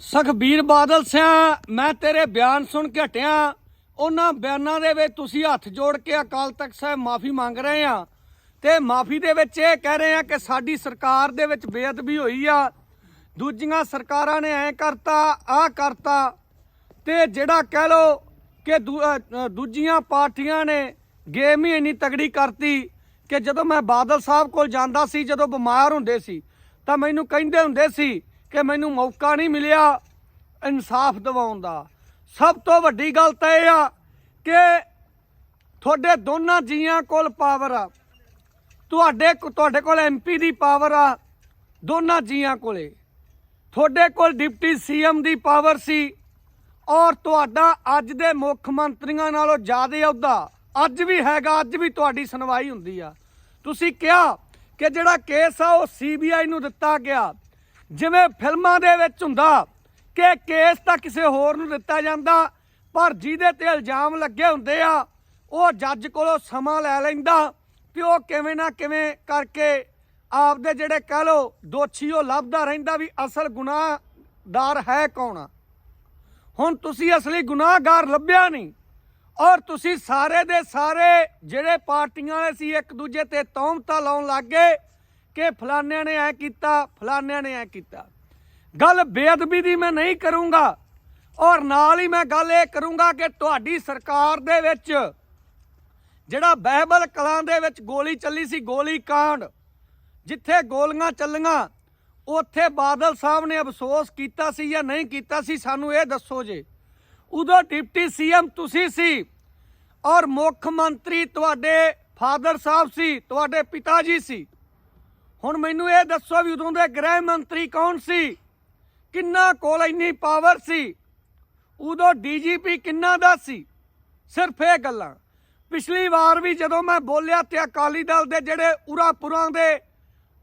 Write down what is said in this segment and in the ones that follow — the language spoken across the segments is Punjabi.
ਸੁਖਬੀਰ ਬਾਦਲ ਸਿਆ, ਮੈਂ ਤੇਰੇ ਬਿਆਨ ਸੁਣ ਕੇ ਹਟਿਆ। ਉਹਨਾਂ ਬਿਆਨਾਂ ਦੇ ਵਿੱਚ ਤੁਸੀਂ ਹੱਥ ਜੋੜ ਕੇ ਅਕਾਲ ਤਖਤ ਸਾਹਿਬ ਮਾਫੀ ਮੰਗ ਰਹੇ ਆ। ਤੇ ਮਾਫੀ ਦੇ ਵਿੱਚ ਇਹ ਕਹਿ ਰਹੇ ਆ ਕਿ ਸਾਡੀ ਸਰਕਾਰ ਦੇ ਵਿੱਚ ਬੇਅਦਬੀ ਹੋਈ ਆ। ਦੂਜੀਆਂ ਸਰਕਾਰਾਂ ਨੇ ਐ ਕਰਤਾ ਆ ਕਰਤਾ। ਤੇ ਜਿਹੜਾ ਕਹਿ ਲੋ ਕਿ ਦੂ- ਦੂਜੀਆਂ ਪਾਰਟੀਆਂ ਨੇ ਗੇਮ ਹੀ ਇੰਨੀ ਤਗੜੀ ਕਰਤੀ ਕਿ ਜਦੋਂ ਮੈਂ ਬਾਦਲ ਸਾਹਿਬ ਕੋਲ ਜਾਂਦਾ ਸੀ, ਜਦੋਂ ਬਿਮਾਰ ਹੁੰਦੇ ਸੀ, ਤਾਂ ਮੈਨੂੰ ਕਹਿੰਦੇ ਹੁੰਦੇ ਸੀ ਕਿ ਮੈਨੂੰ ਮੌਕਾ ਨਹੀਂ ਮਿਲਿਆ ਇਨਸਾਫ ਦਿਵਾਉਣ ਦਾ। ਸਭ ਤੋਂ ਵੱਡੀ ਗੱਲ ਤਾਂ ਇਹ ਆ ਕਿ ਤੁਹਾਡੇ ਦੋਨਾਂ ਜੀਆਂ ਕੋਲ ਪਾਵਰ ਆ। ਤੁਹਾਡੇ ਤੁਹਾਡੇ ਕੋਲ ਐਮਪੀ ਦੀ ਪਾਵਰ ਆ ਦੋਨਾਂ ਜੀਆਂ ਕੋਲੇ। ਤੁਹਾਡੇ ਕੋਲ ਡਿਪਟੀ ਸੀਐਮ ਦੀ ਪਾਵਰ ਸੀ ਔਰ ਤੁਹਾਡਾ ਅੱਜ ਦੇ ਮੁੱਖ ਮੰਤਰੀਆਂ ਨਾਲੋਂ ਜ਼ਿਆਦਾ ਅਹੁਦਾ ਅੱਜ ਵੀ ਹੈਗਾ, ਅੱਜ ਵੀ ਤੁਹਾਡੀ ਸੁਣਵਾਈ ਹੁੰਦੀ ਆ। ਤੁਸੀਂ ਕਿਹਾ ਕਿ ਜਿਹੜਾ ਕੇਸ ਆ ਉਹ ਸੀਬੀਆਈ ਨੂੰ ਦਿੱਤਾ ਗਿਆ। ਜਿਵੇਂ ਫਿਲਮਾਂ ਦੇ ਵਿੱਚ ਹੁੰਦਾ ਕਿ ਕੇਸ ਤਾਂ ਕਿਸੇ ਹੋਰ ਨੂੰ ਦਿੱਤਾ ਜਾਂਦਾ, ਪਰ ਜਿਹਦੇ ਤੇ ਇਲਜ਼ਾਮ ਲੱਗੇ ਹੁੰਦੇ ਆ, ਉਹ ਜੱਜ ਕੋਲੋਂ ਸਮਾਂ ਲੈ ਲੈਂਦਾ ਤੇ ਉਹ ਕਿਵੇਂ ਨਾ ਕਿਵੇਂ ਕਰਕੇ ਆਪਦੇ ਜਿਹੜੇ ਕਹਿ ਲੋ ਦੋਸ਼ੀ ਉਹ ਲੱਭਦਾ ਰਹਿੰਦਾ ਵੀ ਅਸਲ ਗੁਨਾਹਦਾਰ ਹੈ ਕੌਣ ਆ। ਹੁਣ ਤੁਸੀਂ ਅਸਲੀ ਗੁਨਾਹਗਾਰ ਲੱਭਿਆ ਨਹੀਂ, ਔਰ ਤੁਸੀਂ ਸਾਰੇ ਦੇ ਸਾਰੇ ਜਿਹੜੇ ਪਾਰਟੀਆਂ ਵਾਲੇ ਸੀ ਇੱਕ ਦੂਜੇ ਤੇ ਤੌਮਤਾ ਲਾਉਣ ਲੱਗ ਗਏ ਕਿ ਫਲਾਨਿਆਂ ਨੇ ਐ ਕੀਤਾ ਫਲਾਨਿਆਂ ਨੇ ਐ ਕੀਤਾ। ਗੱਲ ਬੇਅਦਬੀ ਦੀ ਮੈਂ ਨਹੀਂ ਕਰੂੰਗਾ ਔਰ ਨਾਲ ਹੀ ਮੈਂ ਗੱਲ ਇਹ ਕਰੂੰਗਾ ਕਿ ਤੁਹਾਡੀ ਸਰਕਾਰ ਦੇ ਵਿੱਚ ਜਿਹੜਾ ਬਹਿਬਲ ਕਲਾਂ ਦੇ ਵਿੱਚ ਗੋਲੀ ਚੱਲੀ ਸੀ, ਗੋਲੀ ਕਾਂਡ, ਜਿੱਥੇ ਗੋਲੀਆਂ ਚੱਲੀਆਂ, ਉੱਥੇ ਬਾਦਲ ਸਾਹਿਬ ਨੇ ਅਫਸੋਸ ਕੀਤਾ ਸੀ ਜਾਂ ਨਹੀਂ ਕੀਤਾ ਸੀ, ਸਾਨੂੰ ਇਹ ਦੱਸੋ ਜੇ। ਉਦੋਂ ਡਿਪਟੀ ਸੀਐਮ ਤੁਸੀਂ ਸੀ ਔਰ ਮੁੱਖ ਮੰਤਰੀ ਤੁਹਾਡੇ ਫਾਦਰ ਸਾਹਿਬ ਸੀ, ਤੁਹਾਡੇ ਪਿਤਾ ਜੀ ਸੀ। ਹੁਣ ਮੈਨੂੰ ਇਹ ਦੱਸੋ ਵੀ ਉਦੋਂ ਦੇ ਗ੍ਰਹਿ ਮੰਤਰੀ ਕੌਣ ਸੀ? ਕਿੰਨਾ ਕੋਲ ਇੰਨੀ ਪਾਵਰ ਸੀ? ਉਦੋਂ ਡੀਜੀਪੀ ਕਿੰਨਾ ਦਾ ਸੀ? ਸਿਰਫ ਇਹ ਗੱਲਾਂ। ਪਿਛਲੀ ਵਾਰ ਵੀ ਜਦੋਂ ਮੈਂ ਬੋਲਿਆ ਤੇ ਅਕਾਲੀ ਦਲ ਦੇ ਜਿਹੜੇ ਉਰਾਪੁਰਾਂ ਦੇ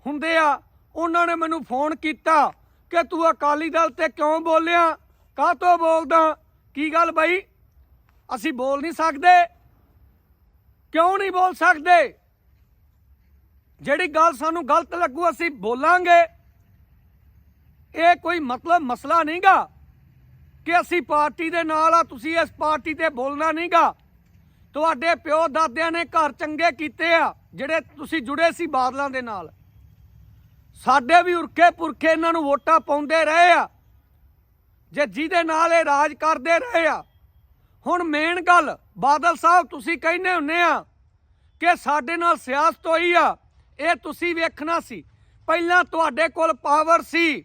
ਹੁੰਦੇ ਆ, ਉਹਨਾਂ ਨੇ ਮੈਨੂੰ ਫੋਨ ਕੀਤਾ ਕਿ ਤੂੰ ਅਕਾਲੀ ਦਲ ਤੇ ਕਿਉਂ ਬੋਲਿਆ? ਕਾਹ ਤੋਂ ਬੋਲਦਾ? ਕੀ ਗੱਲ ਬਾਈ? ਅਸੀਂ ਬੋਲ ਨਹੀਂ ਸਕਦੇ। ਕਿਉਂ ਨਹੀਂ ਬੋਲ ਸਕਦੇ? ਜਿਹੜੀ ਗੱਲ ਸਾਨੂੰ ਗਲਤ ਲੱਗੂ, ਅਸੀਂ ਬੋਲਾਂਗੇ। ਇਹ ਕੋਈ ਮਤਲਬ ਮਸਲਾ ਨਹੀਂਗਾ ਕਿ ਅਸੀਂ ਪਾਰਟੀ ਦੇ ਨਾਲ ਆ, ਤੁਸੀਂ ਇਸ ਪਾਰਟੀ ਤੇ ਬੋਲਣਾ ਨਹੀਂਗਾ। ਤੁਹਾਡੇ ਪਿਓ ਦਾਦਿਆਂ ਨੇ ਘਰ ਚੰਗੇ ਕੀਤੇ ਆ, ਜਿਹੜੇ ਤੁਸੀਂ ਜੁੜੇ ਸੀ ਬਾਦਲਾਂ ਦੇ ਨਾਲ। ਸਾਡੇ ਵੀ ਉਰਕੇ ਪੁਰਖੇ ਇਹਨਾਂ ਨੂੰ ਵੋਟਾਂ ਪਾਉਂਦੇ ਰਹੇ ਆ। ਜੇ ਜਿਹਦੇ ਨਾਲ ਇਹ ਰਾਜ ਕਰਦੇ ਰਹੇ ਆ। ਹੁਣ ਮੇਨ ਗੱਲ ਬਾਦਲ ਸਾਹਿਬ, ਤੁਸੀਂ ਕਹਿੰਦੇ ਹੁੰਨੇ ਆ ਕਿ ਸਾਡੇ ਨਾਲ ਸਿਆਸਤ ਹੋਈ ਆ। ਇਹ ਤੁਸੀਂ ਵੇਖਣਾ ਸੀ। ਪਹਿਲਾਂ ਤੁਹਾਡੇ ਕੋਲ ਪਾਵਰ ਸੀ।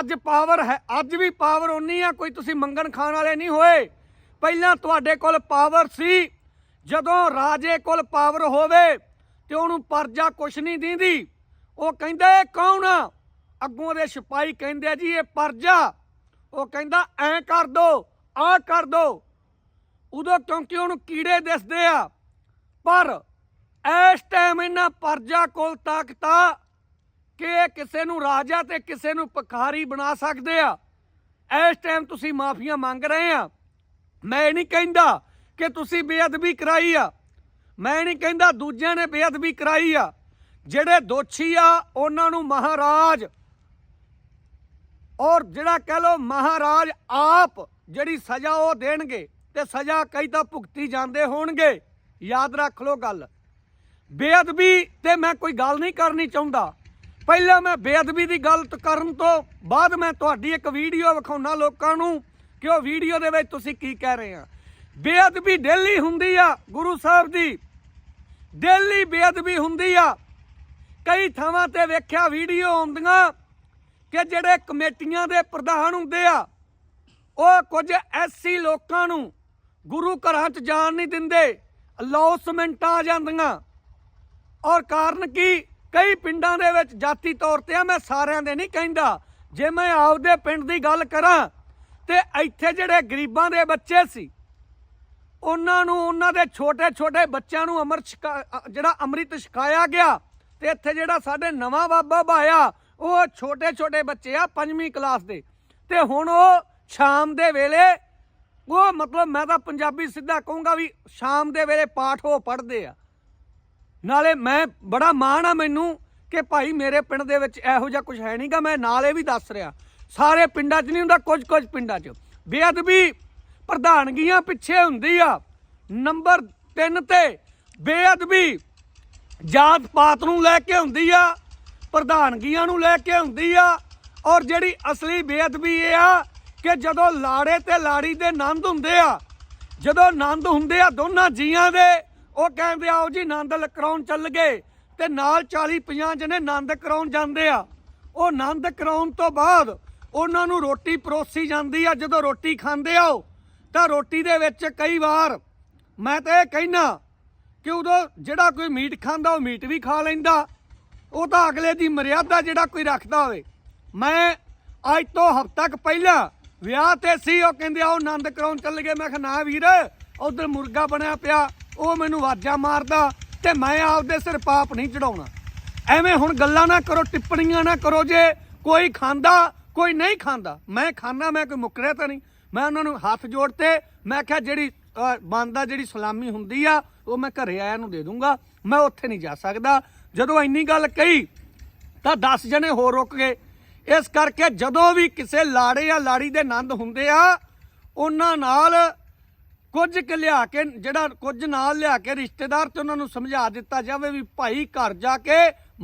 ਅੱਜ ਪਾਵਰ ਹੈ, ਅੱਜ ਵੀ ਪਾਵਰ ਉਨੀ ਆ, ਕੋਈ ਤੁਸੀਂ ਮੰਗਣ ਖਾਣ ਵਾਲੇ ਨਹੀਂ ਹੋਏ। ਪਹਿਲਾਂ ਤੁਹਾਡੇ ਕੋਲ ਪਾਵਰ ਸੀ। ਜਦੋਂ ਰਾਜੇ ਕੋਲ ਪਾਵਰ ਹੋਵੇ, ਤੇ ਉਹਨੂੰ ਪਰਜਾ ਕੁਛ ਨਹੀਂ ਦਿੰਦੀ। ਉਹ ਕਹਿੰਦਾ, ਇਹ ਕੌਣ ਆ? ਅੱਗੋਂ ਦੇ ਸਿਪਾਹੀ ਕਹਿੰਦੇ ਜੀ, ਇਹ ਪਰਜਾ। ਉਹ ਕਹਿੰਦਾ, ਐ ਕਰ ਦੋ ਆ ਕਰ ਦੋ। ਉਦੋਂ ਕਿਉਂਕਿ ਉਹਨੂੰ ਕੀੜੇ ਦਿਸਦੇ ਆ, ਪਰ ਇਸ ਟਾਈਮ ਇਹਨਾਂ ਪਰਜਾ ਕੋਲ ਤਾਕਤ ਆ ਕਿ ਇਹ ਕਿਸੇ ਨੂੰ ਰਾਜਾ ਤੇ ਕਿਸੇ ਨੂੰ ਪਖਾਰੀ ਬਣਾ ਸਕਦੇ ਆ। ਇਸ ਟਾਈਮ ਤੁਸੀਂ ਮਾਫੀਆਂ ਮੰਗ ਰਹੇ ਆ। ਮੈਂ ਨਹੀਂ ਕਹਿੰਦਾ ਕਿ ਤੁਸੀਂ ਬੇਅਦਬੀ ਕਰਾਈ ਆ। ਮੈਂ ਨਹੀਂ ਕਹਿੰਦਾ ਦੂਜਿਆਂ ਨੇ ਬੇਅਦਬੀ ਕਰਾਈ ਆ। ਜਿਹੜੇ ਦੋਸ਼ੀ ਆ, ਉਹਨਾਂ ਨੂੰ ਮਹਾਰਾਜ ਔਰ ਜਿਹੜਾ ਕਹਿ ਲੋ ਮਹਾਰਾਜ ਆਪ ਜਿਹੜੀ ਸਜ਼ਾ ਉਹ ਦੇਣਗੇ ਤੇ ਸਜ਼ਾ ਕਈ ਤਾਂ ਭੁਗਤੀ ਜਾਂਦੇ ਹੋਣਗੇ। ਯਾਦ ਰੱਖ ਲੋ ਗੱਲ। ਬੇਅਦਬੀ ਤੇ ਮੈਂ ਕੋਈ ਗੱਲ ਨਹੀਂ ਕਰਨੀ ਚਾਹੁੰਦਾ। ਪਹਿਲਾਂ ਮੈਂ ਬੇਅਦਬੀ ਦੀ ਗੱਲ ਕਰਨ ਤੋਂ ਬਾਅਦ ਮੈਂ ਤੁਹਾਡੀ ਇੱਕ ਵੀਡੀਓ ਵਿਖਾਉਣਾ ਲੋਕਾਂ ਨੂੰ ਕਿ ਉਹ ਵੀਡੀਓ ਦੇ ਵਿੱਚ ਤੁਸੀਂ ਕੀ ਕਹਿ ਰਹੇ ਆ। ਬੇਅਦਬੀ ਡੇਲੀ ਹੁੰਦੀ ਆ ਗੁਰੂ ਸਾਹਿਬ ਦੀ। ਡੇਲੀ ਬੇਅਦਬੀ ਹੁੰਦੀ ਆ। ਕਈ ਥਾਵਾਂ ਤੇ ਵੇਖਿਆ ਵੀਡੀਓ ਆਉਂਦੀਆਂ ਕਿ ਜਿਹੜੇ ਕਮੇਟੀਆਂ ਦੇ ਪ੍ਰਧਾਨ ਹੁੰਦੇ ਆ, ਉਹ ਕੁਝ ਐਸੀ ਲੋਕਾਂ ਨੂੰ ਗੁਰੂ ਘਰਾਂ 'ਚ ਜਾਣ ਨਹੀਂ ਦਿੰਦੇ ਅਲੌਸਮੈਂਟਾਂ ਆ ਜਾਂਦੀਆਂ। ਔਰ ਕਾਰਨ ਕੀ? ਕਈ ਪਿੰਡਾਂ ਦੇ ਵਿੱਚ ਜਾਤੀ ਤੌਰ ਤੇ ਆ, ਮੈਂ ਸਾਰਿਆਂ ਦੇ ਨਹੀਂ ਕਹਿੰਦਾ। ਜੇ ਮੈਂ ਆਪਦੇ ਪਿੰਡ ਦੀ ਗੱਲ ਕਰਾਂ, ਤੇ ਇੱਥੇ ਜਿਹੜੇ ਗਰੀਬਾਂ ਦੇ ਬੱਚੇ ਸੀ, ਉਹਨਾਂ ਨੂੰ, ਉਹਨਾਂ ਦੇ ਛੋਟੇ ਛੋਟੇ ਬੱਚਿਆਂ ਨੂੰ ਅਮਰ ਛਕਾ- ਜਿਹੜਾ ਅੰਮ੍ਰਿਤ ਛਕਾਇਆ ਗਿਆ, ਤੇ ਇੱਥੇ ਜਿਹੜਾ ਸਾਡੇ ਨਵਾਂ ਬਾਬਾ ਭਾਇਆ, ਉਹ ਛੋਟੇ ਛੋਟੇ ਬੱਚੇ ਆ, ਪੰਜਵੀਂ ਕਲਾਸ ਦੇ। ਤੇ ਹੁਣ ਉਹ ਸ਼ਾਮ ਦੇ ਵੇਲੇ, ਉਹ ਮਤਲਬ ਮੈਂ ਤਾਂ ਪੰਜਾਬੀ ਸਿੱਧਾ ਕਹੂੰਗਾ ਵੀ ਸ਼ਾਮ ਦੇ ਵੇਲੇ ਪਾਠ ਉਹ ਪੜ੍ਹਦੇ ਆ। ਨਾਲੇ ਮੈਂ ਬੜਾ ਮਾਣ ਆ ਮੈਨੂੰ ਕਿ ਭਾਈ ਮੇਰੇ ਪਿੰਡ ਦੇ ਵਿੱਚ ਇਹੋ ਜਿਹਾ ਕੁਝ ਹੈ ਨਹੀਂਗਾ, ਮੈਂ ਨਾਲੇ ਵੀ ਦੱਸ ਰਿਹਾ। ਸਾਰੇ ਪਿੰਡਾਂ 'ਚ ਨਹੀਂ ਹੁੰਦਾ ਕੁਝ ਕੁਝ ਪਿੰਡਾਂ 'ਚ। ਬੇਅਦਬੀ ਪ੍ਰਧਾਨਗੀਆਂ ਪਿੱਛੇ ਹੁੰਦੀ ਆ। ਨੰਬਰ 3 ਤੇ ਬੇਅਦਬੀ ਜਾਤ ਪਾਤ ਨੂੰ ਲੈ ਕੇ ਹੁੰਦੀ ਆ, ਪ੍ਰਧਾਨਗੀਆਂ ਨੂੰ ਲੈ ਕੇ ਹੁੰਦੀ ਆ, ਔਰ ਜਿਹੜੀ ਅਸਲੀ ਬੇਅਦਬੀ ਇਹ ਆ ਕਿ ਜਦੋਂ ਲਾੜੇ ਤੇ ਲਾੜੀ ਦੇ ਆਨੰਦ ਹੁੰਦੇ ਆ, ਜਦੋਂ ਆਨੰਦ ਹੁੰਦੇ ਆ ਦੋਨਾਂ ਜੀਆਂ ਦੇ ਉਹ ਕਹਿੰਦੇ ਆਓ ਜੀ, ਆਨੰਦ ਲ- ਕਰਾਉਣ ਚੱਲ ਗਏ ਤੇ ਨਾਲ 40 50 ਜਣੇ ਆਨੰਦ ਕਰਾਉਣ ਜਾਂਦੇ ਆ। ਉਹ ਆਨੰਦ ਕਰਾਉਣ ਤੋਂ ਬਾਅਦ ਉਹਨਾਂ ਨੂੰ ਰੋਟੀ ਪਰੋਸੀ ਜਾਂਦੀ ਆ, ਜਦੋਂ ਰੋਟੀ ਖਾਂਦੇ ਆਓ ਤਾਂ ਰੋਟੀ ਦੇ ਵਿੱਚ ਕਈ ਵਾਰ ਮੈਂ ਤਾਂ ਇਹ ਕਹਿਣਾ ਕਿ ਉਦੋਂ ਜਿਹੜਾ ਕੋਈ ਮੀਟ ਖਾਂਦਾ, ਉਹ ਮੀਟ ਵੀ ਖਾ ਲੈਂਦਾ। ਉਹ ਤਾਂ ਅਗਲੇ ਦੀ ਮਰਿਆਦਾ ਜਿਹੜਾ ਕੋਈ ਰੱਖਦਾ ਹੋਵੇ। ਮੈਂ ਅੱਜ ਤੋਂ ਹਫ਼ਤਾ ਕੁ ਪਹਿਲਾਂ ਵਿਆਹ ਤੇ ਸੀ, ਉਹ ਕਹਿੰਦੇ, ਆਓ, ਆਨੰਦ ਕਰਾਉਣ ਚੱਲ ਗਏ। ਮੈਂ ਕਿਹਾ, ਨਾ ਵੀਰ, ਉਧਰ ਮੁਰਗਾ ਬਣਿਆ ਪਿਆ। ਉਹ ਮੈਨੂੰ ਵਾਜਾ ਮਾਰਦਾ ਤੇ ਮੈਂ ਆਪਦੇ ਸਿਰ ਪਾਪ ਨਹੀਂ ਚੜਾਉਣਾ। ਐਵੇਂ ਹੁਣ ਗੱਲਾਂ ਨਾ ਕਰੋ, ਟਿੱਪਣੀਆਂ ਨਾ ਕਰੋ ਜੇ। ਕੋਈ ਖਾਂਦਾ, ਕੋਈ ਨਹੀਂ ਖਾਂਦਾ। ਮੈਂ ਖਾਣਾ ਮੈਂ ਕੋਈ ਮੁਕਰਿਆ ਤਾਂ ਨਹੀਂ। ਮੈਂ ਉਹਨਾਂ ਨੂੰ ਹੱਥ ਜੋੜ 'ਤੇ ਮੈਂ ਕਿਹਾ ਜਿਹੜੀ ਬੰਦਾ ਜਿਹੜੀ ਸਲਾਮੀ ਹੁੰਦੀ ਆ, ਉਹ ਮੈਂ ਘਰੇ ਆਇਆ ਨੂੰ ਦੇ ਦੂੰਗਾ। ਮੈਂ ਉੱਥੇ ਨਹੀਂ ਜਾ ਸਕਦਾ। ਜਦੋਂ ਇੰਨੀ ਗੱਲ ਕਹੀ, ਤਾਂ 10 ਜਣੇ ਹੋਰ ਰੁਕ ਗਏ। ਇਸ ਕਰਕੇ ਜਦੋਂ ਵੀ ਕਿਸੇ ਲਾੜੇ ਜਾਂ ਲਾੜੀ ਦੇ ਆਨੰਦ ਹੁੰਦੇ ਆ, ਉਹਨਾਂ ਨਾਲ ਕੁਝ ਕੁ ਲਿਆ ਕੇ, ਜਿਹੜਾ ਕੁਝ ਨਾਲ ਲਿਆ ਕੇ ਰਿਸ਼ਤੇਦਾਰ ਤੇ ਉਹਨਾਂ ਨੂੰ ਸਮਝਾ ਦਿੱਤਾ ਜਾਵੇ ਵੀ ਭਾਈ ਘਰ ਜਾ ਕੇ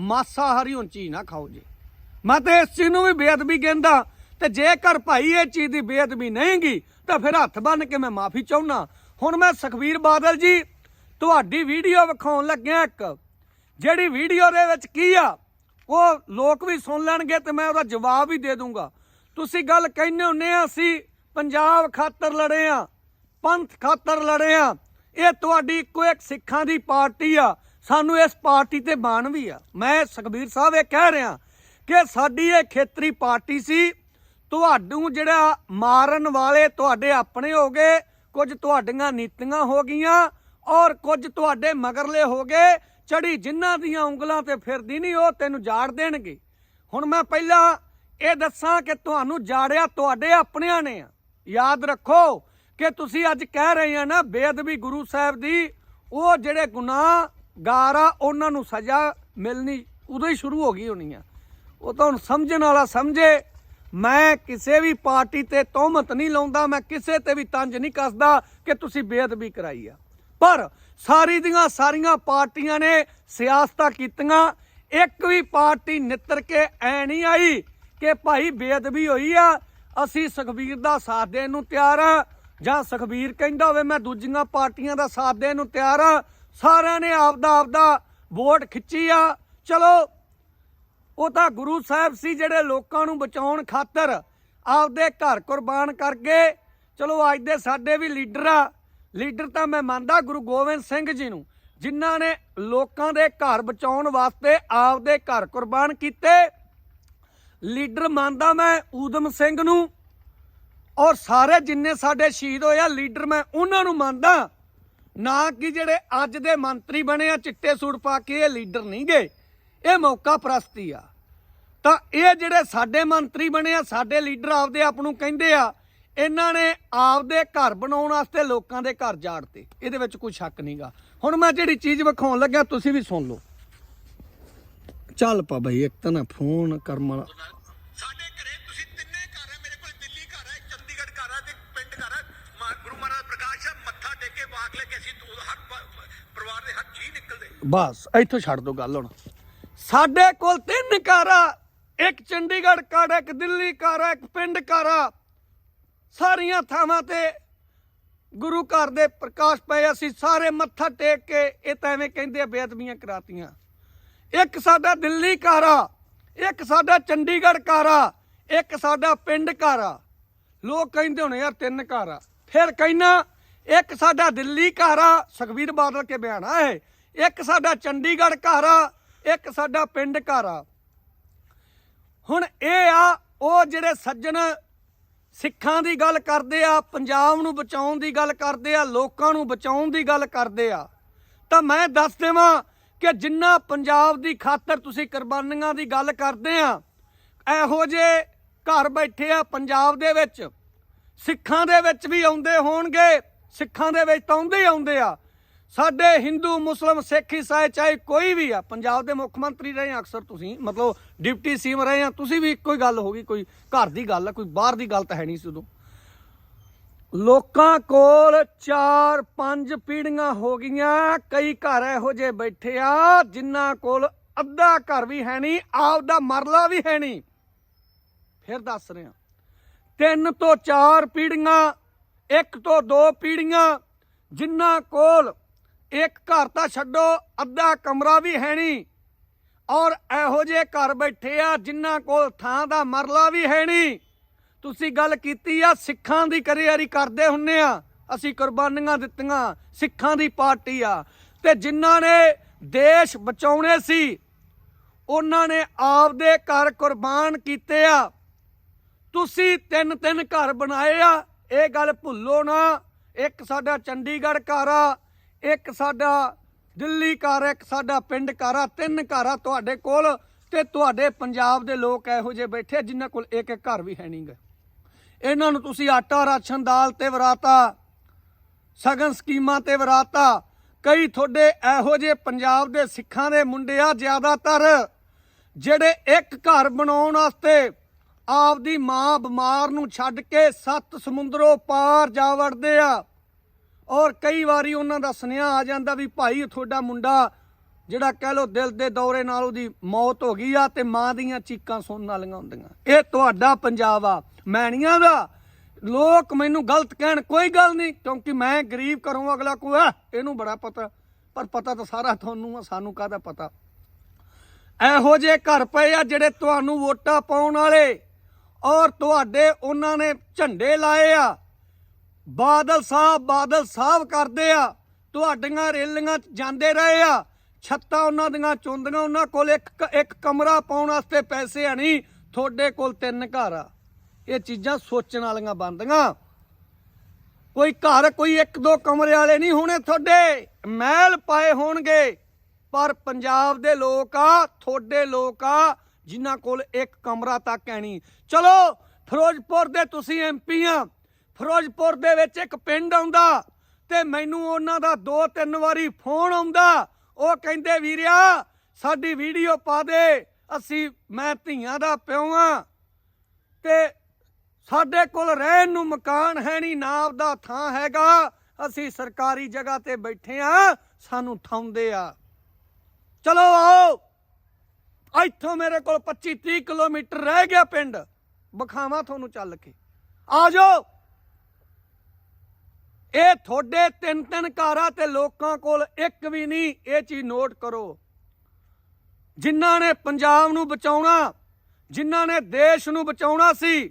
ਮਾਸਾਹਾਰੀ ਹੁਣ ਚੀਜ਼ ਨਾ ਖਾਓ ਜੀ। ਮੈਂ ਤੇ ਇਸ ਚੀਜ਼ ਨੂੰ ਵੀ ਬੇਅਦਬੀ ਕਹਿੰਦਾ, ਤੇ ਜੇਕਰ ਭਾਈ ਇਹ ਚੀਜ਼ ਦੀ ਬੇਅਦਬੀ ਨਹੀਂਗੀ, ਤਾਂ ਫਿਰ ਹੱਥ ਬੰਨ ਕੇ ਮੈਂ ਮਾਫੀ ਚਾਹੁੰਨਾ ਹੁਣ ਮੈਂ ਸੁਖਬੀਰ ਬਾਦਲ ਜੀ, ਤੁਹਾਡੀ ਵੀਡੀਓ ਵਿਖਾਉਣ ਲੱਗਿਆ ਇੱਕ। ਜਿਹੜੀ ਵੀਡੀਓ ਦੇ ਵਿੱਚ ਕੀ ਆ, ਉਹ ਲੋਕ ਵੀ ਸੁਣ ਲੈਣਗੇ ਤੇ ਮੈਂ ਉਹਦਾ ਜਵਾਬ ਵੀ ਦੇ ਦੂੰਗਾ। ਤੁਸੀਂ ਗੱਲ ਕਹਿੰਦੇ ਹੁੰਨੇ ਆ, ਅਸੀਂ ਪੰਜਾਬ ਖਾਤਰ ਲੜੇ ਆ। ਪੰਥ ਖਾਤਰ ਲੜੇ ਆ। ਇਹ ਤੁਹਾਡੀ ਇੱਕੋ ਇੱਕ ਸਿੱਖਾਂ ਦੀ ਪਾਰਟੀ ਆ। ਸਾਨੂੰ ਇਸ ਪਾਰਟੀ ਤੇ ਮਾਣ ਵੀ ਆ। ਮੈਂ ਸੁਖਬੀਰ ਸਾਹਿਬ ਇਹ ਕਹਿ ਰਿਹਾ ਕਿ ਸਾਡੀ ਇਹ ਖੇਤਰੀ ਪਾਰਟੀ ਸੀ। ਤੁਹਾਨੂੰ ਜਿਹੜਾ ਮਾਰਨ ਵਾਲੇ ਤੁਹਾਡੇ ਆਪਣੇ ਹੋ ਗਏ, ਕੁਝ ਤੁਹਾਡੀਆਂ ਨੀਤੀਆਂ ਹੋ ਗਈਆਂ ਔਰ ਕੁਝ ਤੁਹਾਡੇ ਮਗਰਲੇ ਹੋ ਗਏ। ਚੜੀ ਜਿਨ੍ਹਾਂ ਦੀਆਂ ਉਂਗਲਾਂ ਤੇ ਫਿਰਦੀ ਨਹੀਂ, ਉਹ ਤੈਨੂੰ ਜਾੜ ਦੇਣਗੇ। ਹੁਣ ਮੈਂ ਪਹਿਲਾਂ ਇਹ ਦੱਸਾਂ ਕਿ ਤੁਹਾਨੂੰ ਜਾੜਿਆ ਤੁਹਾਡੇ ਆਪਣਿਆਂ ਨੇ ਆ। ਯਾਦ ਰੱਖੋ ਕਿ ਤੁਸੀਂ ਅੱਜ ਕਹਿ ਰਹੇ ਆ ਨਾ ਬੇਅਦਬੀ ਗੁਰੂ ਸਾਹਿਬ ਦੀ, ਉਹ ਜਿਹੜੇ ਗੁਨਾਹਗਾਰ ਆ, ਉਹਨਾਂ ਨੂੰ ਸਜ਼ਾ ਮਿਲਣੀ ਉਦੋਂ ਹੀ ਸ਼ੁਰੂ ਹੋ ਗਈ ਹੋਣੀ ਆ। ਉਹ ਤਾਂ ਹੁਣ ਸਮਝਣ ਵਾਲਾ ਸਮਝੇ, ਮੈਂ ਕਿਸੇ ਵੀ ਪਾਰਟੀ ਤੇ ਤੋਹਮਤ ਨਹੀਂ ਲਾਉਂਦਾ, ਮੈਂ ਕਿਸੇ ਤੇ ਵੀ ਤੰਜ ਨਹੀਂ ਕੱਸਦਾ ਕਿ ਤੁਸੀਂ ਬੇਅਦਬੀ ਕਰਾਈ ਆ। ਪਰ ਸਾਰੀ ਦੀਆਂ ਸਾਰੀਆਂ ਪਾਰਟੀਆਂ ਨੇ ਸਿਆਸਤਾਂ ਕੀਤੀਆਂ, ਇੱਕ ਵੀ ਪਾਰਟੀ ਨਿੱਤਰ ਕੇ ਐ ਨਹੀਂ ਆਈ ਕਿ ਭਾਈ ਬੇਅਦਬੀ ਹੋਈ ਆ, ਅਸੀਂ ਸੁਖਬੀਰ ਦਾ ਸਾਥ ਦੇਣ ਨੂੰ ਤਿਆਰ ਆ ਜਾਂ ਸੁਖਬੀਰ ਕਹਿੰਦਾ ਹੋਵੇ, ਮੈਂ ਦੂਜੀਆਂ ਪਾਰਟੀਆਂ ਦਾ ਸਾਥ ਦੇਣ ਨੂੰ ਤਿਆਰ ਆ। ਸਾਰਿਆਂ ਨੇ ਆਪਦਾ ਆਪਦਾ ਵੋਟ ਖਿੱਚੀ ਆ। ਚਲੋ, ਉਹ ਤਾਂ ਗੁਰੂ ਸਾਹਿਬ ਸੀ ਜਿਹੜੇ ਲੋਕਾਂ ਨੂੰ ਬਚਾਉਣ ਖਾਤਰ ਆਪਦੇ ਘਰ ਕੁਰਬਾਨ ਕਰਕੇ, ਚਲੋ ਅੱਜ ਦੇ ਸਾਡੇ ਵੀ ਲੀਡਰ ਆ। ਲੀਡਰ ਤਾਂ ਮੈਂ ਮੰਨਦਾ ਗੁਰੂ ਗੋਬਿੰਦ ਸਿੰਘ ਜੀ ਨੂੰ, ਜਿਨ੍ਹਾਂ ਨੇ ਲੋਕਾਂ ਦੇ ਘਰ ਬਚਾਉਣ ਵਾਸਤੇ ਆਪਦੇ ਘਰ ਕੁਰਬਾਨ ਕੀਤੇ। ਲੀਡਰ ਮੰਨਦਾ ਮੈਂ ਊਦਮ ਸਿੰਘ ਨੂੰ। ਔਰ ਸਾਰੇ ਜਿੰਨੇ ਸਾਡੇ ਸ਼ਹੀਦ ਹੋਏ ਆ, ਲੀਡਰ ਮੈਂ ਉਹਨਾਂ ਨੂੰ ਮੰਨਦਾ। ਨਾ ਕਿ ਜਿਹੜੇ ਅੱਜ ਦੇ ਮੰਤਰੀ ਬਣੇ ਆ, ਚਿੱਟੇ ਸੂਟ ਪਾ ਕੇ ਇਹ ਲੀਡਰ ਨਹੀਂ ਗਏ। ਇਹ ਮੌਕਾ ਪ੍ਰਸਤੀ ਆ। ਤਾਂ ਇਹ ਜਿਹੜੇ ਸਾਡੇ ਮੰਤਰੀ ਬਣੇ ਆ, ਸਾਡੇ ਲੀਡਰ ਆਪਦੇ ਆਪ ਨੂੰ ਕਹਿੰਦੇ ਆ, ਇਹਨਾਂ ਨੇ ਆਪਦੇ ਘਰ ਬਣਾਉਣ ਵਾਸਤੇ ਲੋਕਾਂ ਦੇ ਘਰ ਜਾੜਤੇ। ਇਹਦੇ ਵਿੱਚ ਕੋਈ ਸ਼ੱਕ ਨਹੀਂਗਾ। ਹੁਣ ਮੈਂ ਜਿਹੜੀ ਚੀਜ਼ ਵਿਖਾਉਣ ਲੱਗਿਆ, ਤੁਸੀਂ ਵੀ ਸੁਣ ਲਓ। ਚੱਲ ਪਾ ਬਈ, ਇੱਕ ਤਾਂ ਨਾ ਫੋਨ ਕਰਮ ਵਾਲਾ। ਸਾਡੇ ਘਰੇ ਤੁਸੀਂ ਤਿੰਨੇ ਘਰ ਹੈ ਮੇਰੇ ਕੋਲ ਦਿੱਲੀ ਘਰ ਹੈ ਚੰਡੀਗੜ੍ਹ ਘਰ ਹੈ ਤੇ ਪਿੰਡ ਘਰ ਹੈ ਮਾ- ਗੁਰੂ ਮਹਾਰਾਜ ਪ੍ਰਕਾਸ਼ ਹੈ ਮੱਥਾ ਲੈ ਕੇ ਅਸੀਂ ਤੂੰ ਹਰ ਪਰਿਵਾਰ ਦੇ ਹਰ ਜੀ ਨਿਕਲਦੇ। ਬਸ, ਇੱਥੋਂ ਛੱਡ ਦੋ ਗੱਲ ਹੁਣ। ਸਾਡੇ ਕੋਲ ਤਿੰਨ ਕਾਰਾਂ ਇੱਕ ਚੰਡੀਗੜ੍ਹ ਕਾਰ ਇੱਕ ਦਿੱਲੀ ਕਾਰ ਇੱਕ ਪਿੰਡ ਕਾਰਾਂ ਸਾਰੀਆਂ ਥਾਵਾਂ ਤੇ ਗੁਰੂ ਘਰ ਦੇ ਪ੍ਰਕਾਸ਼ ਪਏ ਅਸੀਂ ਸਾਰੇ ਮੱਥਾ ਟੇਕ ਕੇ ਇਹ ਤਾਂ ਐਵੇਂ ਕਹਿੰਦੇ ਆ ਬੇਅਦਬੀਆਂ ਕਰਾਤੀਆਂ। ਇੱਕ ਸਾਡਾ ਦਿੱਲੀ ਕਾਰਾ ਇੱਕ ਸਾਡਾ ਚੰਡੀਗੜ੍ਹ ਕਾਰਾ ਇੱਕ ਸਾਡਾ ਪਿੰਡ ਕਾਰਾ ਲੋਕ ਕਹਿੰਦੇ ਹੋਣੇ ਯਾਰ ਤਿੰਨ ਕਾਰਾ ਫਿਰ ਕਹਿਣਾ ਇੱਕ ਸਾਡਾ ਦਿੱਲੀ ਕਾਰਾ ਸੁਖਬੀਰ ਬਾਦਲ ਕੇ ਬਿਆਨਾ ਹੈ ਇੱਕ ਸਾਡਾ ਚੰਡੀਗੜ੍ਹ ਕਾਰਾ ਇੱਕ ਸਾਡਾ ਪਿੰਡ ਕਾਰਾ ਹੁਣ ਇਹ ਆ, ਉਹ ਜਿਹੜੇ ਸੱਜਣ ਸਿੱਖਾਂ ਦੀ ਗੱਲ ਕਰਦੇ ਆ, ਪੰਜਾਬ ਨੂੰ ਬਚਾਉਣ ਦੀ ਗੱਲ ਕਰਦੇ ਆ, ਲੋਕਾਂ ਨੂੰ ਬਚਾਉਣ ਦੀ ਗੱਲ ਕਰਦੇ ਆ, ਤਾਂ ਮੈਂ ਦੱਸ ਦੇਵਾਂ ਕਿ ਜਿੰਨਾ ਪੰਜਾਬ ਦੀ ਖਾਤਰ ਤੁਸੀਂ ਕੁਰਬਾਨੀਆਂ ਦੀ ਗੱਲ ਕਰਦੇ ਆ, ਇਹੋ ਜੇ ਘਰ ਬੈਠੇ ਆ ਪੰਜਾਬ ਦੇ ਵਿੱਚ, ਸਿੱਖਾਂ ਦੇ ਵਿੱਚ ਵੀ ਆਉਂਦੇ ਹੋਣਗੇ। ਸਿੱਖਾਂ ਦੇ ਵਿੱਚ ਤਾਂ ਆਉਂਦੇ ਹੀ ਆਉਂਦੇ ਆ। ਸਾਡੇ ਹਿੰਦੂ, ਮੁਸਲਮ, ਸਿੱਖ, ਈਸਾਈ, ਚਾਹੇ ਕੋਈ ਵੀ ਆ, ਪੰਜਾਬ ਦੇ ਮੁੱਖ ਮੰਤਰੀ ਰਹੇ ਆ, ਅਕਸਰ ਤੁਸੀਂ, ਮਤਲਬ ਡਿਪਟੀ ਸੀਐਮ ਰਹੇ ਆ, ਤੁਸੀਂ ਵੀ ਇੱਕੋ ਹੀ ਗੱਲ ਹੋ ਗਈ, ਕੋਈ ਘਰ ਦੀ ਗੱਲ ਆ, ਕੋਈ ਬਾਹਰ ਦੀ ਗੱਲ ਤਾਂ ਹੈ ਨਹੀਂ ਸੀ ਉਦੋਂ। ਲੋਕਾਂ ਕੋਲ 4-5 ਪੀੜ੍ਹੀਆਂ ਹੋ ਗਈਆਂ, ਕਈ ਘਰ ਇਹੋ ਜਿਹੇ ਬੈਠੇ ਆ, ਜਿਨ੍ਹਾਂ ਕੋਲ ਅੱਧਾ ਘਰ ਵੀ ਹੈ ਨਹੀਂ, ਆਪਦਾ ਮਰਲਾ ਵੀ ਹੈ ਨਹੀਂ। ਫਿਰ ਦੱਸ ਰਿਹਾ, ਤਿੰਨ ਤੋਂ ਚਾਰ ਪੀੜ੍ਹੀਆਂ ਇੱਕ ਤੋਂ ਦੋ ਪੀੜ੍ਹੀਆਂ ਜਿਨ੍ਹਾਂ ਕੋਲ ਇੱਕ ਘਰ ਤਾਂ ਛੱਡੋ, ਅੱਧਾ ਕਮਰਾ ਵੀ ਹੈ ਨਹੀਂ। ਔਰ ਇਹੋ ਜਿਹੇ ਘਰ ਬੈਠੇ ਆ ਜਿਨ੍ਹਾਂ ਕੋਲ ਥਾਂ ਦਾ ਮਰਲਾ ਵੀ ਹੈ ਨਹੀਂ। ਤੁਸੀਂ ਗੱਲ ਕੀਤੀ ਆ, ਸਿੱਖਾਂ ਦੀ ਕਰਿਆਰੀ ਕਰਦੇ ਹੁੰਨੇ ਆ। ਅਸੀਂ ਕੁਰਬਾਨੀਆਂ ਦਿੱਤੀਆਂ, ਸਿੱਖਾਂ ਦੀ ਪਾਰਟੀ ਆ। ਤੇ ਜਿਨ੍ਹਾਂ ਨੇ ਦੇਸ਼ ਬਚਾਉਣੇ ਸੀ, ਉਹਨਾਂ ਨੇ ਆਪਦੇ ਘਰ ਕੁਰਬਾਨ ਕੀਤੇ ਆ। ਤੁਸੀਂ ਤਿੰਨ ਤਿੰਨ ਘਰ ਬਣਾਏ ਆ ਇਹ ਗੱਲ ਭੁੱਲੋ ਨਾ, ਇੱਕ ਸਾਡਾ ਚੰਡੀਗੜ੍ਹ ਘਰ ਆ, ਇੱਕ ਸਾਡਾ ਦਿੱਲੀ ਘਰ, ਇੱਕ ਸਾਡਾ ਪਿੰਡ ਘਰ ਆ, ਤਿੰਨ ਘਰ ਆ ਤੁਹਾਡੇ ਕੋਲ ਤੇ ਤੁਹਾਡੇ ਪੰਜਾਬ ਦੇ ਲੋਕ ਇਹੋ ਜਿਹੇ ਬੈਠੇ ਜਿਨ੍ਹਾਂ ਕੋਲ ਇੱਕ ਇੱਕ ਘਰ ਵੀ ਹੈ ਨਹੀਂਗਾ ਇਹਨਾਂ ਨੂੰ ਤੁਸੀਂ ਆਟਾ, ਰਾਸ਼ਨ, ਦਾਲ ਤੇ ਵਰਾਤਾ, ਸਗਨ ਸਕੀਮਾਂ ਤੇ ਵਰਾਤਾ, ਕਈ ਤੁਹਾਡੇ ਇਹੋ ਜਿਹੇ ਪੰਜਾਬ ਦੇ ਸਿੱਖਾਂ ਦੇ ਮੁੰਡੇ ਆ ਜ਼ਿਆਦਾਤਰ, ਜਿਹੜੇ ਇੱਕ ਘਰ ਬਣਾਉਣ ਵਾਸਤੇ ਆਪਦੀ ਮਾਂ ਬਿਮਾਰ ਨੂੰ ਛੱਡ ਕੇ ਸੱਤ ਸਮੁੰਦਰੋਂ ਪਾਰ ਜਾ ਵੜਦੇ ਆ। ਔਰ ਕਈ ਵਾਰੀ ਉਹਨਾਂ ਦਾ ਸੁਨੇਹਾ ਆ ਜਾਂਦਾ ਵੀ ਭਾਈ, ਤੁਹਾਡਾ ਮੁੰਡਾ ਜਿਹੜਾ ਕਹਿ ਲੋ ਦਿਲ ਦੇ ਦੌਰੇ ਨਾਲ ਉਹਦੀ ਮੌਤ ਹੋ ਗਈ ਆ ਤੇ ਮਾਂ ਦੀਆਂ ਚੀਕਾਂ ਸੁਣਨ ਵਾਲੀਆਂ ਹੁੰਦੀਆਂ। ਇਹ ਤੁਹਾਡਾ ਪੰਜਾਬ ਆ, ਮੈਣੀਆਂ ਦਾ। ਲੋਕ ਮੈਨੂੰ ਗਲਤ ਕਹਿਣ ਕੋਈ ਗੱਲ ਨਹੀਂ, ਕਿਉਂਕਿ ਮੈਂ ਗਰੀਬ ਘਰੋਂ ਅਗਲਾ ਕੋਈ ਆ ਇਹਨੂੰ ਬੜਾ ਪਤਾ, ਪਰ ਪਤਾ ਤਾਂ ਸਾਰਾ ਤੁਹਾਨੂੰ ਆ, ਸਾਨੂੰ ਕਾਹਦਾ ਪਤਾ? ਇਹੋ ਜਿਹੇ ਘਰ ਪਏ ਆ ਜਿਹੜੇ ਤੁਹਾਨੂੰ ਵੋਟਾਂ ਪਾਉਣ ਵਾਲੇ ਔਰ ਤੁਹਾਡੇ ਉਹਨਾਂ ਨੇ ਝੰਡੇ ਲਾਏ ਆ। ਬਾਦਲ ਸਾਹਿਬ ਬਾਦਲ ਸਾਹਿਬ ਕਰਦੇ ਆ। ਤੁਹਾਡੀਆਂ ਰੇਲੀਆਂ 'ਚ ਜਾਂਦੇ ਰਹੇ ਆ। ਛੱਤਾਂ ਉਹਨਾਂ ਦੀਆਂ ਚੁੰਦੀਆਂ, ਉਹਨਾਂ ਕੋਲ ਇੱਕ ਇੱਕ ਕਮਰਾ ਪਾਉਣ ਵਾਸਤੇ ਪੈਸੇ ਆ ਨਹੀਂ। ਤੁਹਾਡੇ ਕੋਲ ਤਿੰਨ ਘਰ ਆ। ਇਹ ਚੀਜ਼ਾਂ ਸੋਚਣ ਵਾਲੀਆਂ ਬੰਦੀਆਂ ਕੋਈ ਘਰ, ਕੋਈ ਇੱਕ ਦੋ ਕਮਰੇ ਵਾਲੇ ਨਹੀਂ ਹੋਣੇ ਤੁਹਾਡੇ। ਮਹਿਲ ਪਾਏ ਹੋਣਗੇ। ਪਰ ਪੰਜਾਬ ਦੇ ਲੋਕ ਆ, ਤੁਹਾਡੇ ਲੋਕ ਆ ਜਿਨ੍ਹਾਂ ਕੋਲ ਇੱਕ ਕਮਰਾ ਤੱਕ ਹੈ ਨਹੀਂ। ਚਲੋ, ਫਿਰੋਜ਼ਪੁਰ ਦੇ ਤੁਸੀਂ ਐਮਪੀ ਆ। ਫਿਰੋਜ਼ਪੁਰ ਦੇ ਵਿੱਚ ਇੱਕ ਪਿੰਡ ਆਉਂਦਾ ਤੇ ਮੈਨੂੰ ਉਹਨਾਂ ਦਾ ਦੋ ਤਿੰਨ ਵਾਰੀ ਫੋਨ ਆਉਂਦਾ। ਉਹ ਕਹਿੰਦੇ, ਵੀਰਿਆ, ਸਾਡੀ ਵੀਡੀਓ ਪਾ ਦੇ। ਅਸੀਂ, ਮੈਂ ਧੀਆਂ ਦਾ ਪਿਓ ਆ ਤੇ ਸਾਡੇ ਕੋਲ ਰਹਿਣ ਨੂੰ ਮਕਾਨ ਹੈ ਨਹੀਂ, ਨਾ ਆਪਦਾ ਥਾਂ ਹੈਗਾ। ਅਸੀਂ ਸਰਕਾਰੀ ਜਗ੍ਹਾ ਤੇ ਬੈਠੇ ਆ, ਸਾਨੂੰ ਠਾਉਂਦੇ ਆ। ਚਲੋ ਆਓ। ਇੱਥੋਂ ਮੇਰੇ ਕੋਲ 25 30 ਕਿਲੋਮੀਟਰ ਰਹਿ ਗਿਆ ਪਿੰਡ। ਬਖਾਵਾ ਤੁਹਾਨੂੰ ਚੱਲ ਕੇ। ਆ ਜਾਓ। ਇਹ ਤੁਹਾਡੇ ਤਿੰਨ ਤਿੰਨ ਘਰਾਂ ਤੇ ਲੋਕਾਂ ਕੋਲ ਇੱਕ ਵੀ ਨਹੀਂ, ਇਹ ਚੀਜ਼ ਨੋਟ ਕਰੋ। ਜਿਨ੍ਹਾਂ ਨੇ ਪੰਜਾਬ ਨੂੰ ਬਚਾਉਣਾ, ਜਿਨ੍ਹਾਂ ਨੇ ਦੇਸ਼ ਨੂੰ ਬਚਾਉਣਾ ਸੀ,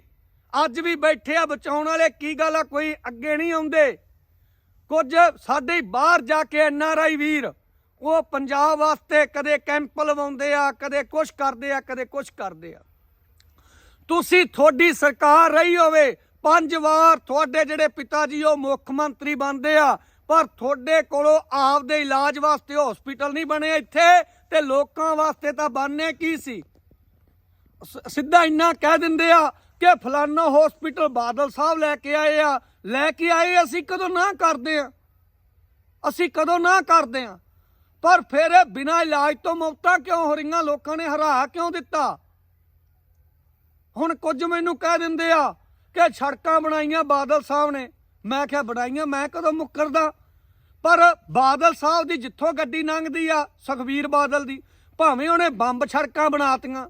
ਅੱਜ ਵੀ ਬੈਠੇ ਆ ਬਚਾਉਣ ਵਾਲੇ, ਕੀ ਗੱਲ ਆ? ਕੋਈ ਅੱਗੇ ਨਹੀਂ ਆਉਂਦੇ। ਕੁਝ ਸਾਡੇ ਬਾਹਰ ਜਾ ਕੇ ਐਨਆਰਆਈ ਵੀਰ ਉਹ ਪੰਜਾਬ ਵਾਸਤੇ ਕਦੇ ਕੈਂਪ ਲਵਾਉਂਦੇ ਆ, ਕਦੇ ਕੁਛ ਕਰਦੇ ਆ, ਕਦੇ ਕੁਛ ਕਰਦੇ ਆ। ਤੁਸੀਂ ਤੁਹਾਡੀ ਸਰਕਾਰ ਰਹੀ ਹੋਵੇ, ਪੰਜ ਵਾਰ ਤੁਹਾਡੇ ਜਿਹੜੇ ਪਿਤਾ ਜੀ, ਉਹ ਮੁੱਖ ਮੰਤਰੀ ਬਣਦੇ ਆ, ਪਰ ਤੁਹਾਡੇ ਕੋਲੋਂ ਆਪਦੇ ਇਲਾਜ ਵਾਸਤੇ ਹਸਪੀਟਲ ਨਹੀਂ ਬਣੇ ਇੱਥੇ, ਤੇ ਲੋਕਾਂ ਵਾਸਤੇ ਤਾਂ ਬਣਨੇ ਕੀ ਸੀ? ਸਿੱਧਾ ਇੰਨਾ ਕਹਿ ਦਿੰਦੇ ਆ ਕਿ ਫਲਾਨਾ ਹਸਪੀਟਲ ਬਾਦਲ ਸਾਹਿਬ ਲੈ ਕੇ ਆਏ ਆ, ਲੈ ਕੇ ਆਏ, ਅਸੀਂ ਕਦੋਂ ਨਾ ਕਰਦੇ ਆ? ਅਸੀਂ ਕਦੋਂ ਨਾ ਕਰਦੇ ਆ? ਪਰ ਫਿਰ ਇਹ ਬਿਨਾਂ ਇਲਾਜ ਤੋਂ ਮੌਤਾਂ ਕਿਉਂ ਹੋ ਰਹੀਆਂ? ਲੋਕਾਂ ਨੇ ਹਰਾ ਕਿਉਂ ਦਿੱਤਾ? ਹੁਣ ਕੁਝ ਮੈਨੂੰ ਕਹਿ ਦਿੰਦੇ ਆ ਕਿ ਸੜਕਾਂ ਬਣਾਈਆਂ ਬਾਦਲ ਸਾਹਿਬ ਨੇ। ਮੈਂ ਕਿਹਾ, ਬਣਾਈਆਂ? ਮੈਂ ਕਦੋਂ ਮੁੱਕਰਦਾ? ਪਰ ਬਾਦਲ ਸਾਹਿਬ ਦੀ ਜਿੱਥੋਂ ਗੱਡੀ ਲੰਘਦੀ ਆ, ਸੁਖਵੀਰ ਬਾਦਲ ਦੀ, ਭਾਵੇਂ ਉਹਨੇ ਬੰਬ ਸੜਕਾਂ ਬਣਾਤੀਆਂ,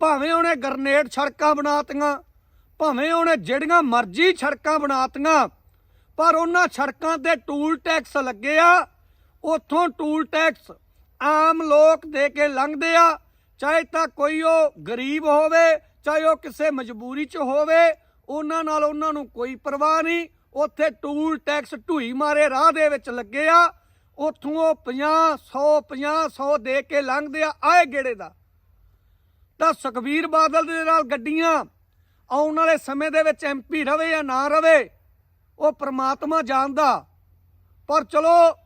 ਭਾਵੇਂ ਉਹਨੇ ਗਰਨੇਡ ਸੜਕਾਂ ਬਣਾਤੀਆਂ, ਭਾਵੇਂ ਉਹਨੇ ਜਿਹੜੀਆਂ ਮਰਜ਼ੀ ਸੜਕਾਂ ਬਣਾਤੀਆਂ, ਪਰ ਉਹਨਾਂ ਸੜਕਾਂ ਤੇ ਟੂਲ ਟੈਕਸ ਲੱਗੇ ਆ। ਉੱਥੋਂ ਟੂਲ ਟੈਕਸ ਆਮ ਲੋਕ ਦੇ ਕੇ ਲੰਘਦੇ ਆ, ਚਾਹੇ ਤਾਂ ਕੋਈ ਉਹ ਗਰੀਬ ਹੋਵੇ, ਚਾਹੇ ਉਹ ਕਿਸੇ ਮਜਬੂਰੀ 'ਚ ਹੋਵੇ, ਉਹਨਾਂ ਨਾਲ ਉਹਨਾਂ ਨੂੰ ਕੋਈ ਪਰਵਾਹ ਨਹੀਂ। ਉੱਥੇ ਟੂਲ ਟੈਕਸ ਢੂਈ ਮਾਰੇ ਰਾਹ ਦੇ ਵਿੱਚ ਲੱਗੇ ਆ। ਉੱਥੋਂ ਉਹ 50 100 50 100 ਦੇ ਕੇ ਲੰਘਦੇ ਆ ਆਏ ਗੇੜੇ ਦਾ। ਤਾਂ ਸੁਖਬੀਰ ਬਾਦਲ ਦੇ ਨਾਲ ਗੱਡੀਆਂ ਆਉਣ ਵਾਲੇ ਸਮੇਂ ਦੇ ਵਿੱਚ ਐਮਪੀ ਰਵੇ ਜਾਂ ਨਾ ਰਵੇ, ਉਹ ਪ੍ਰਮਾਤਮਾ ਜਾਣਦਾ। ਪਰ ਚਲੋ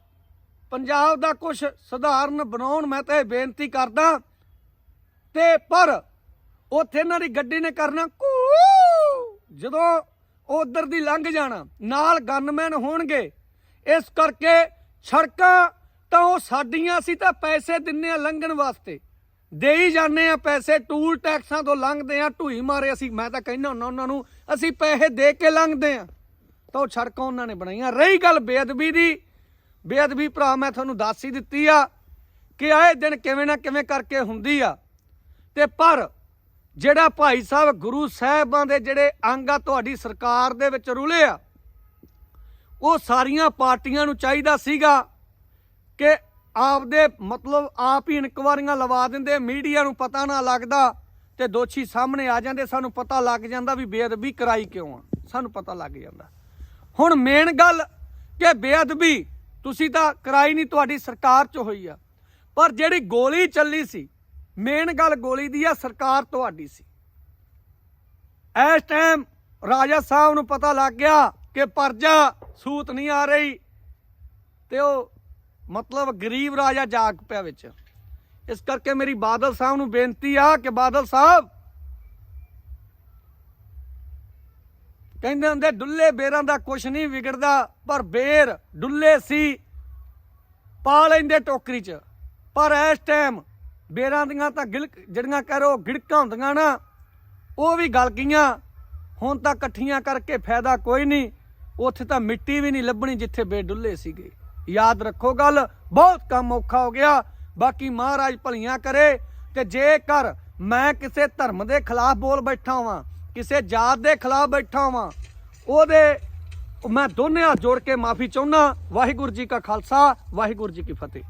ਪੰਜਾਬ ਦਾ ਕੁਝ ਸਧਾਰਨ ਬਣਾਉਣ ਮੈਂ ਤਾਂ ਇਹ ਬੇਨਤੀ ਕਰਦਾ। ਤੇ ਪਰ ਉੱਥੇ ਇਹਨਾਂ ਦੀ ਗੱਡੀ ਨੇ ਕਰਨਾ ਕੂ। ਜਦੋਂ ਉਧਰ ਦੀ ਲੰਘ ਜਾਣਾ, ਨਾਲ ਗਨਮੈਨ ਹੋਣਗੇ। ਇਸ ਕਰਕੇ ਸੜਕਾਂ ਤਾਂ ਉਹ ਸਾਡੀਆਂ ਸੀ, ਤਾਂ ਪੈਸੇ ਦਿੰਨੇ ਆ ਲੰਘਣ ਵਾਸਤੇ। ਦੇਈ ਜਾਂਦੇ ਆ ਪੈਸੇ, ਟੂਲ ਟੈਕਸਾਂ ਤੋਂ ਲੰਘਦੇ ਆ, ਢੂਈ ਮਾਰੇ ਅਸੀਂ। ਮੈਂ ਤਾਂ ਕਹਿੰਦਾ ਹੁੰਦਾ ਉਹਨਾਂ ਨੂੰ, ਅਸੀਂ ਪੈਸੇ ਦੇ ਕੇ ਲੰਘਦੇ ਆ। ਤਾਂ ਉਹ ਸੜਕਾਂ ਉਹਨਾਂ ਨੇ ਬਣਾਈਆਂ। ਰਹੀ ਗੱਲ ਬੇਅਦਬੀ ਦੀ ਬੇਅਦਬੀ ਭਰਾ ਮੈਂ ਤੁਹਾਨੂੰ ਦੱਸ ਹੀ ਦਿੱਤੀ ਆ ਕਿ ਆਏ ਦਿਨ ਕਿਵੇਂ ਨਾ ਕਿਵੇਂ ਕਰਕੇ ਹੁੰਦੀ ਆ। ਤੇ ਪਰ ਜਿਹੜਾ ਭਾਈ ਸਾਹਿਬ ਗੁਰੂ ਸਾਹਿਬਾਂ ਦੇ ਜਿਹੜੇ ਅੰਗ ਆ ਤੁਹਾਡੀ ਸਰਕਾਰ ਦੇ ਵਿੱਚ ਰੁਲੇ ਆ, ਉਹ ਸਾਰੀਆਂ ਪਾਰਟੀਆਂ ਨੂੰ ਚਾਹੀਦਾ ਸੀਗਾ ਕਿ ਆਪਦੇ ਮਤਲਬ ਆਪ ਹੀ ਇਨਕੁਆਰੀਆਂ ਲਵਾ ਦਿੰਦੇ, ਮੀਡੀਆ ਨੂੰ ਪਤਾ ਨਾ ਲੱਗਦਾ ਤੇ ਦੋਸ਼ੀ ਸਾਹਮਣੇ ਆ ਜਾਂਦੇ, ਸਾਨੂੰ ਪਤਾ ਲੱਗ ਜਾਂਦਾ ਵੀ ਬੇਅਦਬੀ ਕਰਾਈ ਕਿਉਂ ਆ। ਸਾਨੂੰ ਪਤਾ ਲੱਗ ਜਾਂਦਾ। ਹੁਣ ਮੇਨ ਗੱਲ ਕਿ ਬੇਅਦਬੀ ਤੁਸੀਂ ਤਾਂ ਕਰਾਈ ਨਹੀਂ, ਤੁਹਾਡੀ ਸਰਕਾਰ 'ਚ ਹੋਈ ਆ। ਪਰ ਜਿਹੜੀ ਗੋਲੀ ਚੱਲੀ ਸੀ ਮੇਨ ਗੱਲ ਗੋਲੀ ਦੀ ਆ, ਸਰਕਾਰ ਤੁਹਾਡੀ ਸੀ। ਇਸ ਟਾਈਮ ਰਾਜਾ ਸਾਹਿਬ ਨੂੰ ਪਤਾ ਲੱਗ ਗਿਆ ਕਿ ਪਰਜਾ ਸੂਤ ਨਹੀਂ ਆ ਰਹੀ ਤੇ ਉਹ ਮਤਲਬ ਗਰੀਬ ਰਾਜਾ ਜਾਗ ਪਿਆ ਵਿੱਚ। ਇਸ ਕਰਕੇ ਮੇਰੀ ਬਾਦਲ ਸਾਹਿਬ ਨੂੰ ਬੇਨਤੀ ਆ ਕਿ ਬਾਦਲ ਸਾਹਿਬ ਕਹਿੰਦੇ ਹੁੰਦੇ, ਡੁੱਲੇ ਬੇਰਾਂ ਦਾ ਕੁਛ ਨਹੀਂ ਵਿਗੜਦਾ, ਪਰ ਬੇਰ ਡੁੱਲੇ ਸੀ। ਪਾ ਲੈਂਦੇ ਟੋਕਰੀ 'ਚ। ਪਰ ਇਸ ਟਾਈਮ ਬੇਰਾਂ ਦੀਆਂ ਤਾਂ ਗਿਲਕ ਜਿਹੜੀਆਂ ਕਰੋ ਗਿੜਕਾਂ ਹੁੰਦੀਆਂ ਨਾ, ਉਹ ਵੀ ਗਲ ਗਈਆਂ। ਹੁਣ ਤਾਂ ਇਕੱਠੀਆਂ ਕਰਕੇ ਫਾਇਦਾ ਕੋਈ ਨਹੀਂ। ਉੱਥੇ ਤਾਂ ਮਿੱਟੀ ਵੀ ਨਹੀਂ ਲੱਭਣੀ ਜਿੱਥੇ ਬੇ ਡੁੱਲੇ ਸੀਗੇ। ਯਾਦ ਰੱਖੋ ਗੱਲ, ਬਹੁਤ ਕੰਮ ਔਖਾ ਹੋ ਗਿਆ। ਬਾਕੀ ਮਹਾਰਾਜ ਭਲੀਆਂ ਕਰੇ ਤੇ ਜੇਕਰ ਮੈਂ ਕਿਸੇ ਧਰਮ ਦੇ ਖਿਲਾਫ ਬੋਲ ਬੈਠਾ ਵਾਂ ਕਿਸੇ ਜਾਤ ਦੇ ਖਿਲਾਫ ਬੈਠਾ ਵਾਂ। ਉਹਦੇ ਮੈਂ ਦੋਨੇ ਹੱਥ ਜੋੜ ਕੇ ਮਾਫੀ ਚਾਹੁੰਦਾ। ਵਾਹਿਗੁਰੂ ਜੀ ਕਾ ਖਾਲਸਾ, ਵਾਹਿਗੁਰੂ ਜੀ ਕੀ ਫਤਿਹ।